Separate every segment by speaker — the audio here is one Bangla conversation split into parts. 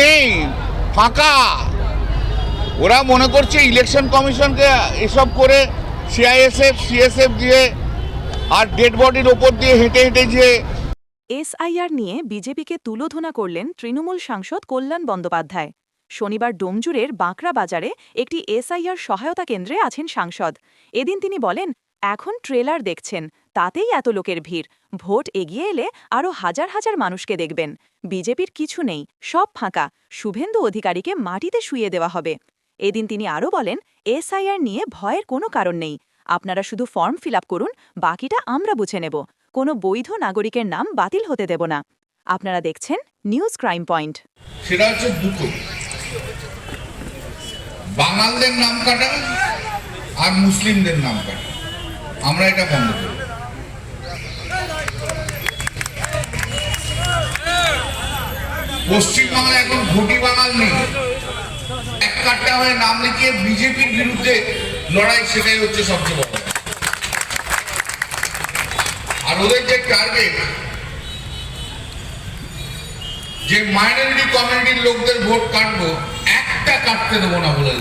Speaker 1: নেই, ফাঁকা। ওরা মনে করছে ইলেকশন কমিশনকে এসব করে সিআইএসএফ সিএসএফ দিয়ে আর ডেড বডির ওপর দিয়ে হেঁটে হেঁটে যে
Speaker 2: এসআইআর নিয়ে বিজেপিকে তুলোধনা করলেন তৃণমূল সাংসদ কল্যাণ বন্দ্যোপাধ্যায়। শনিবার ডোমজুরের বাঁকড়া বাজারে একটি এসআইআর সহায়তা কেন্দ্রে আছেন সাংসদ। এদিন তিনি বলেন, এখন ট্রেলার দেখছেন তাতেই এত লোকের ভিড়। ভোট এগিয়ে এলে আরও হাজার হাজার মানুষকে দেখবেন। বিজেপির কিছু নেই, সব ফাঁকা। শুভেন্দু অধিকারীকে মাটিতে শুইয়ে দেওয়া হবে। এদিন তিনি আরও বলেন, এসআইআর নিয়ে ভয়ের কোনো কারণ নেই। আপনারা শুধু ফর্ম ফিল করুন, বাকিটা আমরা বুঝে নেব। কোনো বৈধ নাগরিকের নাম বাতিল হতে দেব না। আপনারা দেখছেন নিউজ ক্রাইম পয়েন্ট।
Speaker 1: বাঙালদের নাম কাটা আর মুসলিমদের নাম কাটা। আমরা এটা বন্ধ করি। পশ্চিমবাংলায় এখন ভোটি বাঙাল নেই। এক কাট্টা হয়ে নাম লিখিয়ে বিজেপির বিরুদ্ধে লড়াই, সেটাই হচ্ছে সবচেয়ে বড়। আর ওদের যে টার্গেট যে মাইনরিটি কমিউনিটির লোকদের ভোট কাটবো, একটা কাটতে দেবো না বলে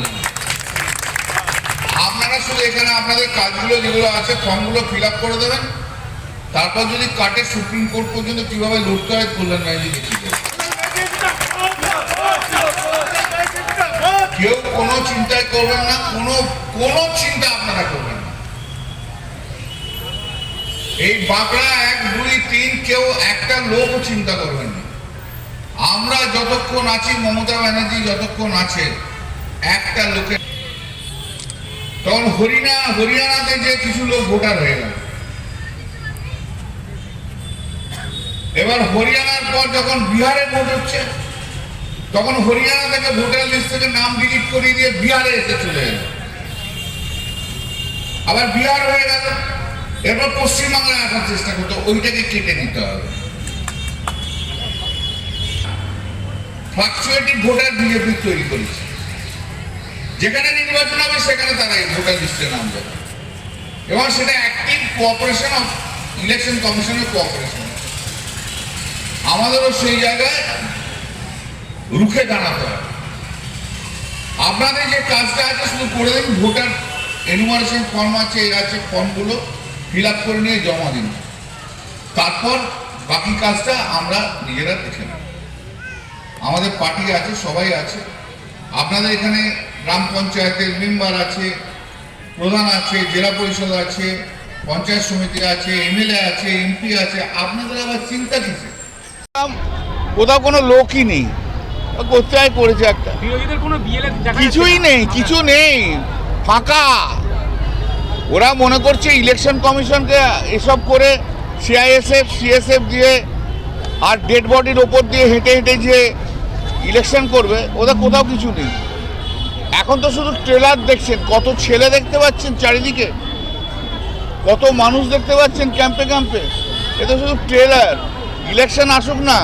Speaker 1: আপনারা শুধু এখানে আপনাদের কাজগুলো যেগুলো আছে ফর্মগুলো ফিল আপ করে দেবেন। তারপর যদি কাটে সুপ্রিম কোর্ট পর্যন্ত কীভাবে লড়তে হয়, কল্যাণ ব্যানার্জি দেখিয়ে দেবে। কেউ কোনো চিন্তাই করবেন না, কোনো কোনো চিন্তা আপনারা করবেন না। এই বাঁকড়া এক, দুই, তিন, কেউ একটা লোকও চিন্তা করবেন না। আমরা যতক্ষণ আছি, মমতা ব্যানার্জি যতক্ষণ আছে, একটা লোকের তখন হরিনা হরিয়ানাতে যে কিছু লোক ভোটার হয়ে গেল। এবার হরিয়ানার পর যখন বিহারে ভোট হচ্ছে তখন হরিয়ানা থেকে ভোটার লিস্ট থেকে নাম ডিলিট করিয়ে দিয়ে বিহারে এসে চলে আবার বিহার হয়ে গেল। এরপর পশ্চিমবাংলায় আসার চেষ্টা করতো, ওইটাকে কেটে নিতে হবে। ফ্লাকচুয়েটিভ ভোটার বিজেপি তৈরি করেছে। যেখানে নির্বাচন হবে, সেখানে তারা এই ভোটার লিস্টে নাম দেবে এবং সেটা অ্যাক্টিভ কোঅপারেশন অফ ইলেকশন কমিশনের কোঅপারেশন আমাদেরও সেই জায়গায় রুখে দাঁড়াতে হবে। আপনাদের যে কাজটা আছে, শুধু করে দিন, ভোটার এনুমারেশন ফর্ম আছে এ আছে ফর্মগুলো ফিল আপ করে নিয়ে জমা দিন। তারপর বাকি কাজটা আমরা নিজেরা দেখে নেব। আমাদের পার্টি আছে, সবাই আছে। আপনাদের এখানে গ্রাম পঞ্চায়েতের মেম্বার আছে, প্রধান আছে, জেলা পরিষদ আছে, পঞ্চায়েত সমিতি আছে, এমএলএ আছে, এমপি আছে। আপনাদের আবার চিন্তা কিসে কোথাও কোনো লোকই নেই। কোথায় করেছে একটা?
Speaker 3: কোনো
Speaker 1: কিছুই নেই কিছু নেই ফাঁকা। ওরা মনে করছে ইলেকশন কমিশনকে এসব করে সিআইএসএফ সিএসএফ দিয়ে আর ডেড বডির ওপর দিয়ে হেঁটে হেঁটে যে ইলেকশন করবে ওদের কোথাও কিছু নেই। এখন তো শুধু ট্রেলার দেখছেন কত ছেলে দেখতে পাচ্ছেন চারিদিকে কত মানুষ দেখতে পাচ্ছেন ক্যাম্পে ক্যাম্পে এ তো শুধু ট্রেলার ইলেকশন আসুক না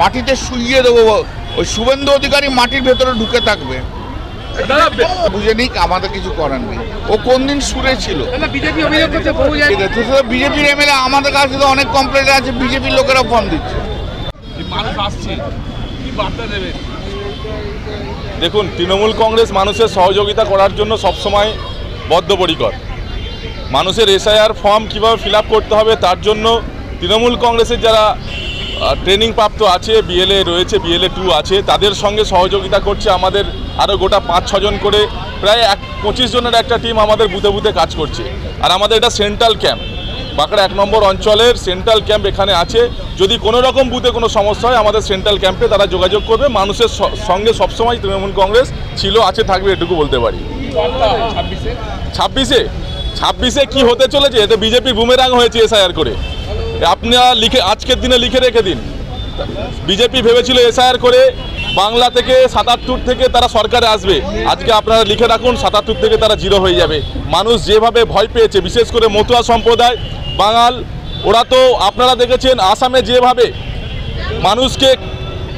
Speaker 1: মাটিতে শুইয়ে দেবো ওই শুভেন্দু অধিকারী মাটির ভেতরে ঢুকে থাকবে। বুঝে নিক আমাদের কিছু করার নেই। ও কোন দিন সুরে ছিল?
Speaker 3: বিজেপি অভিযোগ করছে
Speaker 1: বিজেপির এমএলএ আমাদের কাছে তো অনেক কমপ্লেন আছে বিজেপির লোকেরা ফর্ম দিচ্ছে।
Speaker 3: মানুষ আসছে কি বার্তা দেবেন
Speaker 4: দেখুন তৃণমূল কংগ্রেস মানুষের সহযোগিতা করার জন্য সবসময় বদ্ধপরিকর। মানুষের এসআইআর ফর্ম কীভাবে ফিল করতে হবে তার জন্য তৃণমূল কংগ্রেসের যারা ট্রেনিং প্রাপ্ত আছে বিএলএ রয়েছে বিএলএ টু আছে। তাদের সঙ্গে সহযোগিতা করছে আমাদের আরও গোটা পাঁচ ছজন করে। প্রায় এক পঁচিশ জনের একটা টিম আমাদের বুথে বুথে কাজ করছে। আর আমাদের এটা সেন্ট্রাল ক্যাম্প বাঁকড়া এক নম্বর অঞ্চলের সেন্ট্রাল ক্যাম্প এখানে আছে। যদি কোনো রকম বুথে কোনো সমস্যা হয় আমাদের সেন্ট্রাল ক্যাম্পে তারা যোগাযোগ করবে। মানুষের সঙ্গে সবসময় তৃণমূল কংগ্রেস ছিল আছে থাকবে এটুকু বলতে পারি।
Speaker 3: ছাব্বিশে?
Speaker 4: ছাব্বিশে? কি হতে চলেছে? এতে বিজেপির বুমেরাং হয়েছে এসআইআর করে। আপনারা লিখে, আজকের দিনে লিখে রেখে দিন। বিজেপি ভেবেছিল এসআইআর করে বাংলা থেকে সাতাত্তর থেকে তারা সরকারে আসবে। আজকে আপনারা লিখে রাখুন, সাতাত্তর থেকে তারা জিরো হয়ে যাবে। মানুষ যেভাবে ভয় পেয়েছে, বিশেষ করে মতুয়া সম্প্রদায়, বাঙাল, ওরা তো আপনারা দেখেছেন, আসামে যেভাবে মানুষকে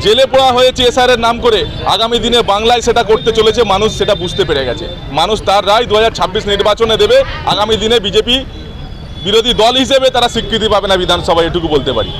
Speaker 4: জেলে পড়া হয়েছে এসআরের নাম করে, আগামী দিনে বাংলায় সেটা করতে চলেছে, মানুষ সেটা বুঝতে পেরে গেছে। মানুষ তার রায় দু হাজার ছাব্বিশ নির্বাচনে দেবে, আগামী দিনে বিজেপি বিরোধী দল হিসেবে তারা স্বীকৃতি পাবে না বিধানসভায় এটুকু বলতে পারি।